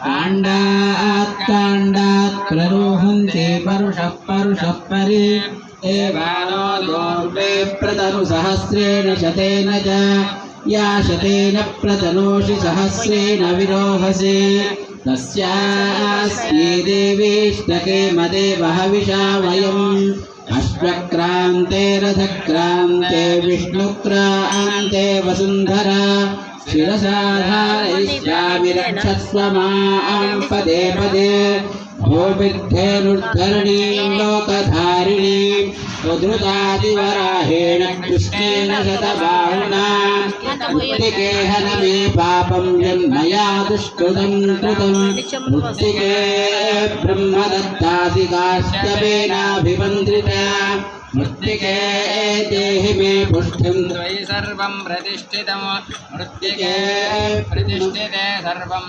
काण्डात् काण्डात् प्ररोहन्ते परुषः परुषः परे एवानो दोर्वे प्रतनुसहस्रेण शतेन च या शतेन प्रतनोषि सहस्रेण विरोहसे तस्यास्ये देवीष्टके मदेव हविषा वयम् अश्वक्रान्ते रथक्रान्ते विष्णुक्रान्ते वसुन्धरा शिरसाधारयिष्यामि पदे पदे भूमिद्धेनुद्धरणीं लोकधारिणीं उद्धृतादिवराहेण कृष्णेन शतबाहुना मृत्तिके हन मे पापं यन्मया दुष्कृतं कृतं। मृत्तिके ब्रह्मदत्तादिकाश्यपेनाभिमन्त्रिता मृत्तिके देहि मे पुष्टिं त्वयि सर्वं प्रतिष्ठितं मृत्तिके प्रतिष्ठिते सर्वं